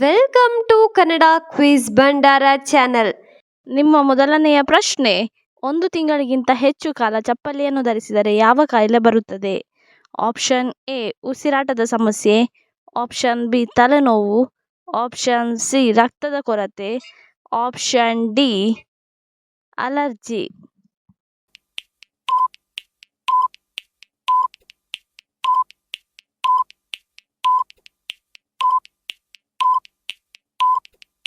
Welcome to Kannada quiz Bhandar channel ನಿಮ್ಮ ಮೊದಲನೆಯ ಪ್ರಶ್ನೆ, ಒಂದು ತಿಂಗಳಿಗಿಂತ ಹೆಚ್ಚು ಕಾಲ ಚಪ್ಪಲಿಯನ್ನು ಧರಿಸಿದರೆ ಯಾವ ಕಾಯಿಲೆ ಬರುತ್ತದೆ? ಆಪ್ಷನ್ ಎ ಉಸಿರಾಟದ ಸಮಸ್ಯೆ. ಆಪ್ಷನ್ ಬಿ ತಲೆನೋವು. ಆಪ್ಷನ್ ಸಿ ರಕ್ತದ ಕೊರತೆ. Option D allergy.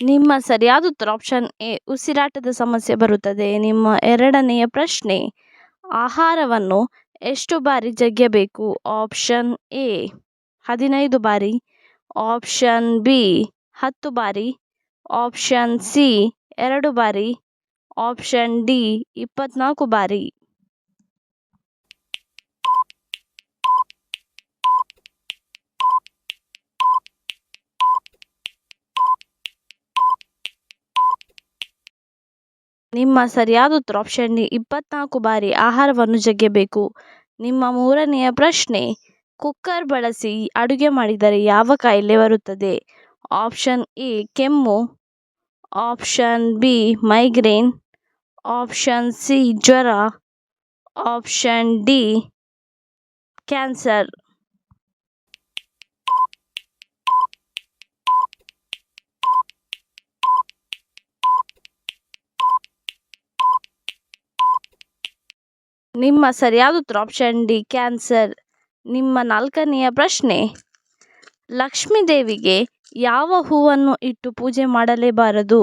ನಿಮ್ಮ ಸರಿಯಾದ ಉತ್ತರ ಆಪ್ಷನ್ ಎ, ಉಸಿರಾಟದ ಸಮಸ್ಯೆ ಬರುತ್ತದೆ. ನಿಮ್ಮ ಎರಡನೆಯ ಪ್ರಶ್ನೆ, ಆಹಾರವನ್ನು ಎಷ್ಟು ಬಾರಿ ಜಗ್ಗಬೇಕು? ಆಪ್ಷನ್ ಎ, ಹದಿನೈದು ಬಾರಿ. ಆಪ್ಷನ್ ಬಿ, ಹತ್ತು ಬಾರಿ. ಆಪ್ಷನ್ ಸಿ, ಎರಡು ಬಾರಿ. ಆಪ್ಷನ್ ಡಿ, ಇಪ್ಪತ್ನಾಲ್ಕು ಬಾರಿ. ನಿಮ್ಮ ಸರಿಯಾದ ಉತ್ತರ ಆಪ್ಷನ್ ಡಿ, ಇಪ್ಪತ್ನಾಲ್ಕು ಬಾರಿ ಆಹಾರವನ್ನು ಜಗ್ಗಬೇಕು. ನಿಮ್ಮ ಮೂರನೆಯ ಪ್ರಶ್ನೆ ಕುಕ್ಕರ್ ಬಳಸಿ ಅಡುಗೆ ಮಾಡಿದರೆ ಯಾವ ಕಾಯಿಲೆ ಬರುತ್ತದೆ? ಆಪ್ಷನ್ ಎ, ಕೆಮ್ಮು. Option B migraine option C, ಜ್ವರ. ಆಪ್ಷನ್ ಡಿ ಕ್ಯಾನ್ಸರ್ ನಿಮ್ಮ ಸರಿಯಾದ ಉತ್ತರ ಆಪ್ಷನ್ ಡಿ ಕ್ಯಾನ್ಸರ್ ನಿಮ್ಮ ನಾಲ್ಕನೆಯ ಪ್ರಶ್ನೆ, ಲಕ್ಷ್ಮೀ ದೇವಿಗೆ ಯಾವ ಹೂವನ್ನು ಇಟ್ಟು ಪೂಜೆ ಮಾಡಲೇಬಾರದು?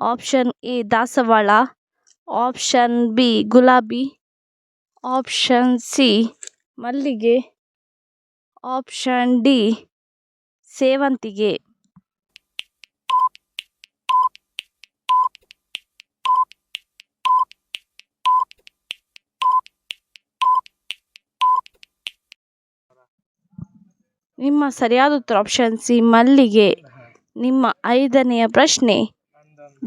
ಆಪ್ಷನ್ ಎ ದಾಸವಾಳ. ಆಪ್ಷನ್ ಬಿ ಗುಲಾಬಿ. ಆಪ್ಷನ್ ಸಿ ಮಲ್ಲಿಗೆ. ಆಪ್ಷನ್ ಡಿ ಸೇವಂತಿಗೆ. ನಿಮ್ಮ ಸರಿಯಾದ ಉತ್ತರ ಆಪ್ಷನ್ ಸಿ ಮಲ್ಲಿಗೆ. ನಿಮ್ಮ ಐದನೆಯ ಪ್ರಶ್ನೆ,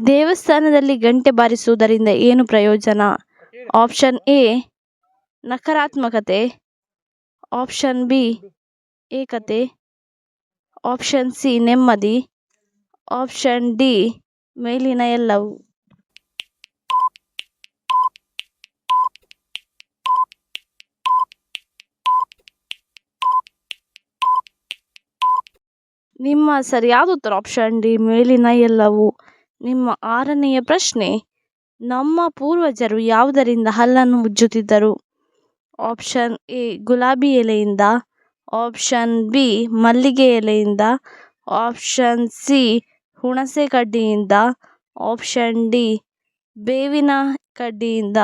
ದೇವಸ್ಥಾನದಲ್ಲಿ ಗಂಟೆ ಬಾರಿಸುವುದರಿಂದ ಏನು ಪ್ರಯೋಜನ? ಆಪ್ಷನ್ ಎ ನಕಾರಾತ್ಮಕತೆ. ಆಪ್ಷನ್ ಬಿ ಏಕತೆ. ಆಪ್ಷನ್ ಸಿ ನೆಮ್ಮದಿ. ಆಪ್ಷನ್ ಡಿ ಮೇಲಿನ ಎಲ್ಲವೂ. ನಿಮ್ಮ ಸರಿಯಾದ ಉತ್ತರ ಆಪ್ಷನ್ ಡಿ, ಮೇಲಿನ ಎಲ್ಲವೂ. ನಿಮ್ಮ ಆರನೆಯ ಪ್ರಶ್ನೆ, ನಮ್ಮ ಪೂರ್ವಜರು ಯಾವುದರಿಂದ ಹಲ್ಲನ್ನು ಉಜ್ಜುತ್ತಿದ್ದರು ಆಪ್ಷನ್ ಎ, ಗುಲಾಬಿ ಎಲೆಯಿಂದ. ಆಪ್ಷನ್ ಬಿ, ಮಲ್ಲಿಗೆ ಎಲೆಯಿಂದ. ಆಪ್ಷನ್ ಸಿ, ಹುಣಸೆ ಕಡ್ಡಿಯಿಂದ. ಆಪ್ಷನ್ ಡಿ, ಬೇವಿನ ಕಡ್ಡಿಯಿಂದ.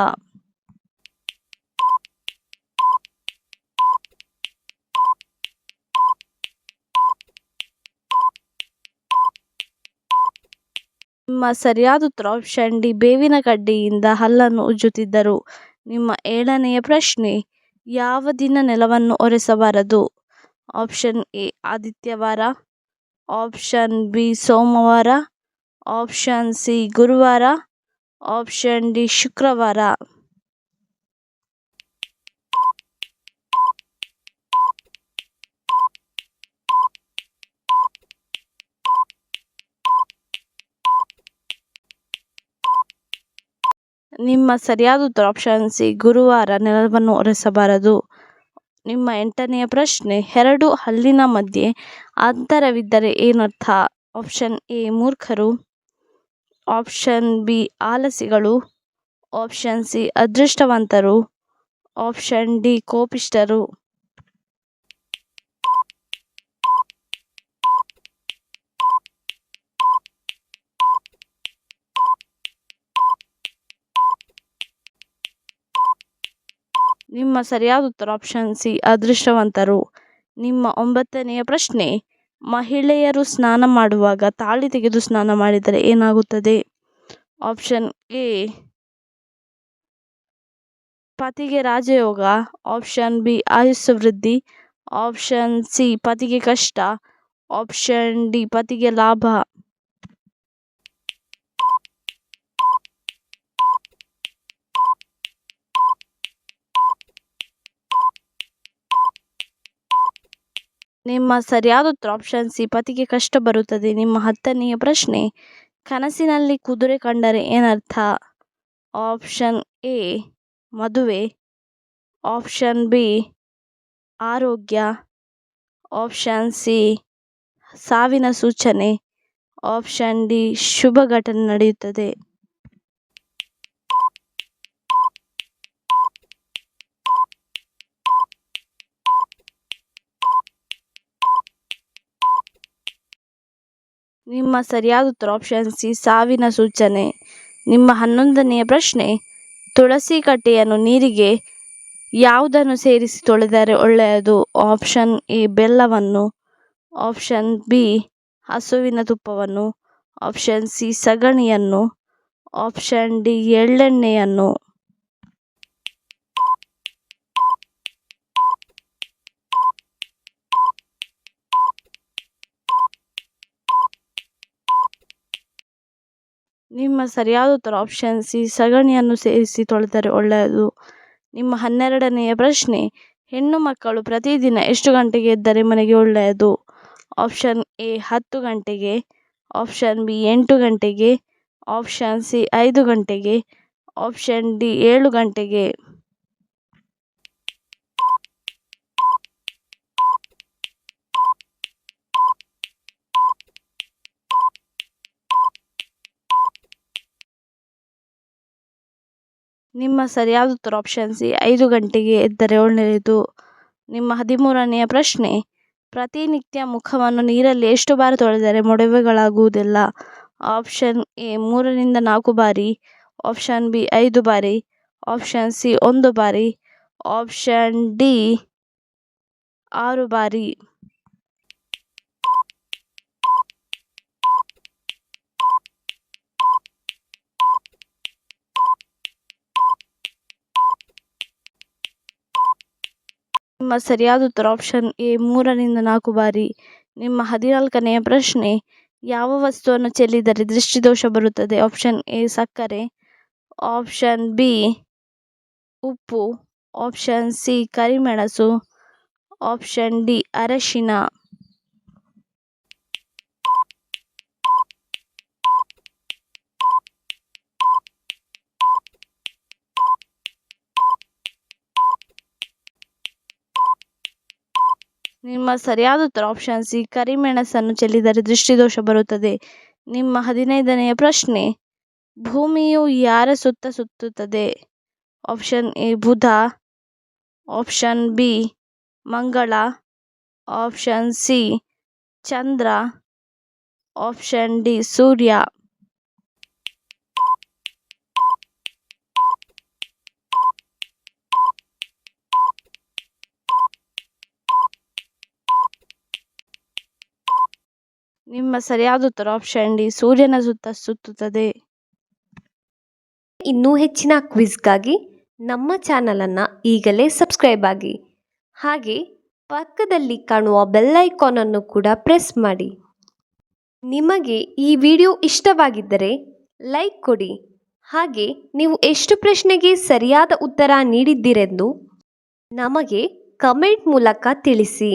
ನಿಮ್ಮ ಸರಿಯಾದ ಉತ್ತರ ಆಪ್ಷನ್ ಡಿ ಬೇವಿನ ಕಡ್ಡಿಯಿಂದ ಹಲ್ಲನ್ನು ಉಜ್ಜುತ್ತಿದ್ದರು. ನಿಮ್ಮ ಏಳನೆಯ ಪ್ರಶ್ನೆ, ಯಾವ ದಿನ ನೆಲವನ್ನು ಒರೆಸಬಾರದು? ಆಪ್ಷನ್ ಎ ಆದಿತ್ಯವಾರ ಆಪ್ಷನ್ ಬಿ ಸೋಮವಾರ. ಆಪ್ಷನ್ ಸಿ ಗುರುವಾರ. ಆಪ್ಷನ್ ಡಿ ಶುಕ್ರವಾರ. ನಿಮ್ಮ ಸರಿಯಾದ ಆಪ್ಷನ್ ಸಿ, ಗುರುವಾರ ನೆಲವನ್ನು ಒರೆಸಬಾರದು. ನಿಮ್ಮ ಎಂಟನೆಯ ಪ್ರಶ್ನೆ, ಎರಡು ಹಲ್ಲಿನ ಮಧ್ಯೆ ಅಂತರವಿದ್ದರೆ ಏನರ್ಥ? ಆಪ್ಷನ್ ಎ, ಮೂರ್ಖರು. ಆಪ್ಷನ್ ಬಿ, ಆಲಸಿಗಳು. ಆಪ್ಷನ್ ಸಿ, ಅದೃಷ್ಟವಂತರು. ಆಪ್ಷನ್ ಡಿ, ಕೋಪಿಷ್ಠರು. ನಿಮ್ಮ ಸರಿಯಾದ ಉತ್ತರ ಆಪ್ಷನ್ ಸಿ, ಅದೃಷ್ಟವಂತರು. ನಿಮ್ಮ ಒಂಬತ್ತನೆಯ ಪ್ರಶ್ನೆ, ಮಹಿಳೆಯರು ಸ್ನಾನ ಮಾಡುವಾಗ ತಾಳಿ ತೆಗೆದು ಸ್ನಾನ ಮಾಡಿದರೆ ಏನಾಗುತ್ತದೆ? ಆಪ್ಷನ್ ಎ, ಪತಿಗೆ ರಾಜಯೋಗ. ಆಪ್ಷನ್ ಬಿ, ಆಯುಸ್ಸು ವೃದ್ಧಿ. ಆಪ್ಷನ್ ಸಿ, ಪತಿಗೆ ಕಷ್ಟ. ಆಪ್ಷನ್ ಡಿ, ಪತಿಗೆ ಲಾಭ. ನಿಮ್ಮ ಸರಿಯಾದ ಉತ್ತರ ಆಪ್ಷನ್ ಸಿ, ಪತಿಗೆ ಕಷ್ಟ ಬರುತ್ತದೆ. ನಿಮ್ಮ ಹತ್ತನೆಯ ಪ್ರಶ್ನೆ, ಕನಸಿನಲ್ಲಿ ಕುದುರೆ ಕಂಡರೆ ಏನರ್ಥ? ಆಪ್ಷನ್ ಎ, ಮದುವೆ. ಆಪ್ಷನ್ ಬಿ, ಆರೋಗ್ಯ. ಆಪ್ಷನ್ ಸಿ, ಸಾವಿನ ಸೂಚನೆ. ಆಪ್ಷನ್ ಡಿ, ಶುಭ ಘಟನೆ ನಡೆಯುತ್ತದೆ. ನಿಮ್ಮ ಸರಿಯಾದ ಉತ್ತರ ಆಪ್ಷನ್ ಸಿ, ಸಾವಿನ ಸೂಚನೆ. ನಿಮ್ಮ ಹನ್ನೊಂದನೆಯ ಪ್ರಶ್ನೆ, ತುಳಸಿ ಕಟ್ಟೆಯನ್ನು ನೀರಿಗೆ ಯಾವುದನ್ನು ಸೇರಿಸಿ ತೊಳೆದರೆ ಒಳ್ಳೆಯದು? ಆಪ್ಷನ್ ಎ, ಬೆಲ್ಲವನ್ನು. ಆಪ್ಷನ್ ಬಿ, ಹಸುವಿನ ತುಪ್ಪವನ್ನು. ಆಪ್ಷನ್ ಸಿ, ಸಗಣಿಯನ್ನು. ಆಪ್ಷನ್ ಡಿ, ಎಳ್ಳೆಣ್ಣೆಯನ್ನು. ನಿಮ್ಮ ಸರಿಯಾದ ಉತ್ತರ ಆಪ್ಷನ್ ಸಿ, ಸಗಣಿಯನ್ನು ಸೇರಿಸಿ ತೊಳೆದರೆ ಒಳ್ಳೆಯದು. ನಿಮ್ಮ ಹನ್ನೆರಡನೆಯ ಪ್ರಶ್ನೆ, ಹೆಣ್ಣು ಮಕ್ಕಳು ಪ್ರತಿದಿನ ಎಷ್ಟು ಗಂಟೆಗೆ ಎದ್ದರೆ ಮನೆಗೆ ಒಳ್ಳೆಯದು? ಆಪ್ಷನ್ ಎ, ಹತ್ತು ಗಂಟೆಗೆ. ಆಪ್ಷನ್ ಬಿ, ಎಂಟು ಗಂಟೆಗೆ. ಆಪ್ಷನ್ ಸಿ, ಐದು ಗಂಟೆಗೆ. ಆಪ್ಷನ್ ಡಿ, ಏಳು ಗಂಟೆಗೆ. ನಿಮ್ಮ ಸರಿಯಾದ ಉತ್ತರ ಆಪ್ಷನ್ ಸಿ, ಐದು ಗಂಟೆಗೆ ಎದ್ದರೆ ಒಳ್ಳೆಯದು. ನಿಮ್ಮ ಹದಿಮೂರನೆಯ ಪ್ರಶ್ನೆ, ಪ್ರತಿನಿತ್ಯ ಮುಖವನ್ನು ನೀರಲ್ಲಿ ಎಷ್ಟು ಬಾರಿ ತೊಳೆದರೆ ಮೊಡವೆಗಳಾಗುವುದಿಲ್ಲ? ಆಪ್ಷನ್ ಎ, ಮೂರರಿಂದ ನಾಲ್ಕು ಬಾರಿ. ಆಪ್ಷನ್ ಬಿ, ಐದು ಬಾರಿ. ಆಪ್ಷನ್ ಸಿ, ಒಂದು ಬಾರಿ. ಆಪ್ಷನ್ ಡಿ, ಆರು ಬಾರಿ. ಸರಿಯಾದ ಉತ್ತರ ಆಪ್ಷನ್ ಎ ಮೂರರಿಂದ ನಾಲ್ಕು ಬಾರಿ. ನಿಮ್ಮ ಹದಿನಾಲ್ಕನೆಯ ಪ್ರಶ್ನೆ, ಯಾವ ವಸ್ತುವನ್ನು ಚೆಲ್ಲಿದರೆ ದೃಷ್ಟಿದೋಷ ಬರುತ್ತದೆ? ಆಪ್ಷನ್ ಎ, ಸಕ್ಕರೆ. ಆಪ್ಷನ್ ಬಿ, ಉಪ್ಪು. ಆಪ್ಷನ್ ಸಿ, ಕರಿಮೆಣಸು. ಆಪ್ಷನ್ ಡಿ, ಅರಶಿನ. ನಿಮ್ಮ ಸರಿಯಾದ ಉತ್ತರ ಆಪ್ಷನ್ ಸಿ ಕರಿಮೆಣಸನ್ನು ಚೆಲ್ಲಿದರೆ ದೃಷ್ಟಿದೋಷ ಬರುತ್ತದೆ. ನಿಮ್ಮ ಹದಿನೈದನೆಯ ಪ್ರಶ್ನೆ, ಭೂಮಿಯು ಯಾರ ಸುತ್ತ ಸುತ್ತುತ್ತದೆ? ಆಪ್ಷನ್ ಎ, ಬುಧ. ಆಪ್ಷನ್ ಬಿ, ಮಂಗಳ. ಆಪ್ಷನ್ ಸಿ, ಚಂದ್ರ. ಆಪ್ಷನ್ ಡಿ, ಸೂರ್ಯ. ನಿಮ್ಮ ಸರಿಯಾದ ಉತ್ತರ ಆಪ್ಷನ್ ಡಿ ಸೂರ್ಯನ ಸುತ್ತ ಸುತ್ತುತ್ತದೆ. ಇನ್ನೂ ಹೆಚ್ಚಿನ ಕ್ವಿಜ್ಗಾಗಿ ನಮ್ಮ ಚಾನಲನ್ನು ಈಗಲೇ ಸಬ್ಸ್ಕ್ರೈಬ್ ಆಗಿ. ಹಾಗೆ ಪಕ್ಕದಲ್ಲಿ ಕಾಣುವ ಬೆಲ್ ಐಕಾನನ್ನು ಕೂಡ ಪ್ರೆಸ್ ಮಾಡಿ. ನಿಮಗೆ ಈ ವಿಡಿಯೋ ಇಷ್ಟವಾಗಿದ್ದರೆ ಲೈಕ್ ಕೊಡಿ. ಹಾಗೆ ನೀವು ಎಷ್ಟು ಪ್ರಶ್ನೆಗೆ ಸರಿಯಾದ ಉತ್ತರ ನೀಡಿದ್ದೀರೆಂದು ನಮಗೆ ಕಮೆಂಟ್ ಮೂಲಕ ತಿಳಿಸಿ.